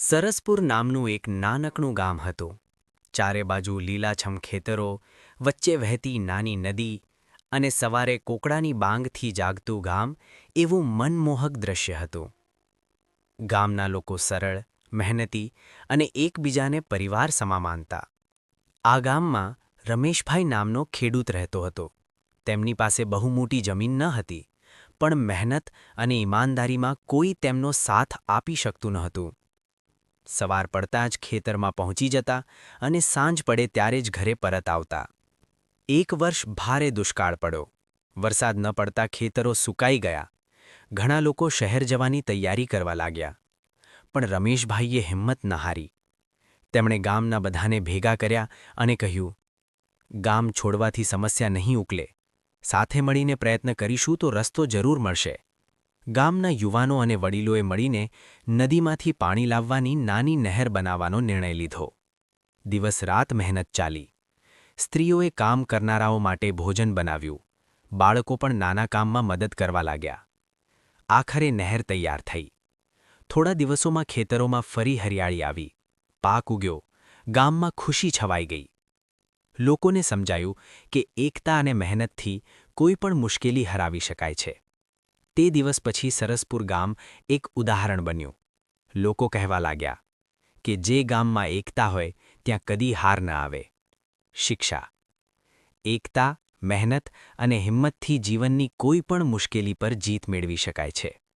સરસપુર નામનું એક નાનકડું ગામ હતું. ચારે બાજુ લીલાછમ ખેતરો, વચ્ચે વહેતી નાની નદી અને સવારે કોકડાની બાંગથી જાગતું ગામ એવું મનમોહક દ્રશ્ય હતું. ગામના લોકો સરળ, મહેનતી અને એકબીજાને પરિવાર સમા માનતા. આ ગામમાં રમેશભાઈ નામનો ખેડૂત રહેતો હતો. તેમની પાસે બહુ મોટી જમીન ન હતી, પણ મહેનત અને ઈમાનદારીમાં કોઈ તેમનો સાથ આપી શકતું ન સવાર પડતાં જ ખેતરમાં પહોંચી જતા અને સાંજ પડે ત્યારે જ ઘરે પરત આવતા. એક વર્ષ ભારે દુષ્કાળ પડ્યો. વરસાદ ન પડતા ખેતરો સુકાઈ ગયા. ઘણા લોકો શહેર જવાની તૈયારી કરવા લાગ્યા. પણ રમેશભાઈએ હિંમત ન હારી. તેમણે ગામના બધાને ભેગા કર્યા અને કહ્યું, ગામ છોડવાથી સમસ્યા નહીં ઉકલે. સાથે મળીને પ્રયત્ન કરીશું તો રસ્તો જરૂર મળશે. ગામના યુવાનો અને વડીલોએ મળીને નદીમાંથી પાણી લાવવાની નાની નહેર બનાવવાનો નિર્ણય લીધો. દિવસ રાત મહેનત ચાલી. સ્ત્રીઓએ કામ કરનારાઓ માટે ભોજન બનાવ્યું. બાળકો પણ નાના કામમાં મદદ કરવા લાગ્યા. આખરે નહેર તૈયાર થઈ. થોડા દિવસોમાં ખેતરોમાં ફરી હરિયાળી આવી. પાક ઉગ્યો. ગામમાં ખુશી છવાઈ ગઈ. લોકોને સમજાયું કે એકતા અને મહેનતથી કોઈ પણ મુશ્કેલી હરાવી શકાય છે. તે દિવસ પછી સરસપુર ગામ એક ઉદાહરણ બન્યું. લોકો કહેવા લાગ્યા કે જે ગામમાં એકતા હોય ત્યાં કદી હાર ન આવે. શિક્ષા. એકતા, મહેનત અને હિંમતથી જીવનની કોઈ પણ મુશ્કેલી પર જીત મેળવી શકાય છે.